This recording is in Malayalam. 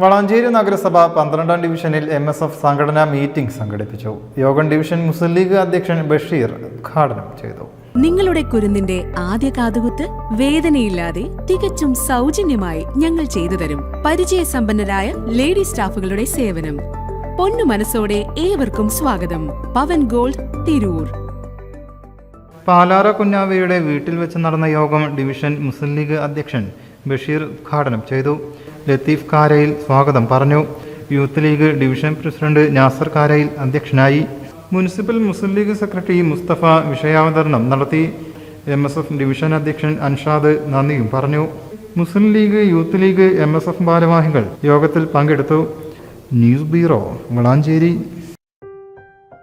വളാഞ്ചേരി നഗരസഭ പന്ത്രണ്ടാം ഡിവിഷനിൽ എം എസ് എഫ് സംഘടനാ മീറ്റിംഗ് സംഘടിപ്പിച്ചു. യോഗം ഡിവിഷൻ മുസ്ലിം ലീഗ് അധ്യക്ഷൻ ബഷീർ ഉദ്ഘാടനം ചെയ്തു. നിങ്ങളുടെ കുരുന്നിന്റെ ആദ്യ കാതുകുത്ത് വേദനയില്ലാതെ തികച്ചും സൗജന്യമായി ഞങ്ങൾ ചെയ്തു തരും. പരിചയസമ്പന്നരായ ലേഡി സ്റ്റാഫുകളുടെ സേവനം. പൊന്നു മനസ്സോടെ ഏവർക്കും സ്വാഗതം. പവൻ ഗോൾഡ് തിരൂർ. പാലാറ കുഞ്ഞാവയുടെ വീട്ടിൽ വെച്ച് നടന്ന യോഗം ഡിവിഷൻ മുസ്ലിം ലീഗ് അധ്യക്ഷൻ ബഷീർ ഉദ്ഘാടനം ചെയ്തു. ലത്തീഫ് കാരയിൽ സ്വാഗതം പറഞ്ഞു. Youth league division president Nasar കാരയിൽ അധ്യക്ഷനായി. Municipal Muslim league secretary Musthafa വിഷയാവതരണം നടത്തി. എം എസ് എഫ് ഡിവിഷൻ അധ്യക്ഷൻ അൻഷാദ് നന്ദിയും പറഞ്ഞു. Muslim league youth league M S F ഭാരവാഹികൾ യോഗത്തിൽ പങ്കെടുത്തു. News bureau Valanchery.